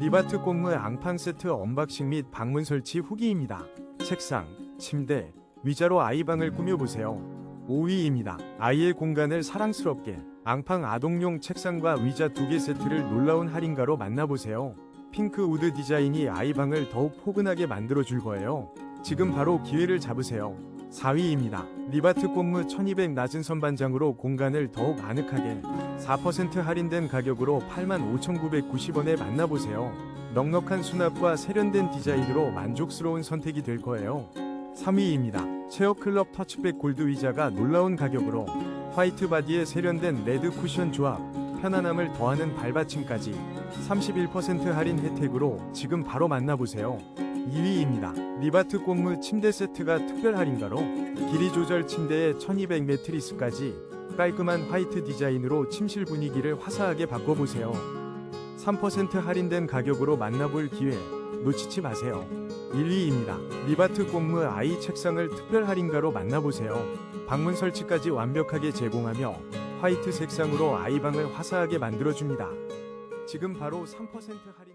리바트 꽃무 앙팡 세트 언박싱 및 방문 설치 후기입니다. 책상, 침대, 위자로 아이방을 꾸며보세요. 5위입니다. 아이의 공간을 사랑스럽게 앙팡 아동용 책상과 위자 두개 세트를 놀라운 할인가로 만나보세요. 핑크 우드 디자인이 아이방을 더욱 포근하게 만들어줄 거예요. 지금 바로 기회를 잡으세요. 4위입니다. 리바트 꽃무 1200 낮은 선반장으로 공간을 더욱 아늑하게 4% 할인된 가격으로 85,990원에 만나보세요. 넉넉한 수납과 세련된 디자인으로 만족스러운 선택이 될 거예요. 3위입니다. 체어클럽 터치백 골드 의자가 놀라운 가격으로 화이트 바디에 세련된 레드 쿠션 조합, 편안함을 더하는 발받침까지 31% 할인 혜택으로 지금 바로 만나보세요. 2위입니다. 리바트 꽃무 침대 세트가 특별 할인가로 길이 조절 침대에 1200 매트리스까지 깔끔한 화이트 디자인으로 침실 분위기를 화사하게 바꿔보세요. 3% 할인된 가격으로 만나볼 기회 놓치지 마세요. 1위입니다. 리바트 꽃무 아이 책상을 특별 할인가로 만나보세요. 방문 설치까지 완벽하게 제공하며 화이트 색상으로 아이방을 화사하게 만들어줍니다. 지금 바로 3% 할인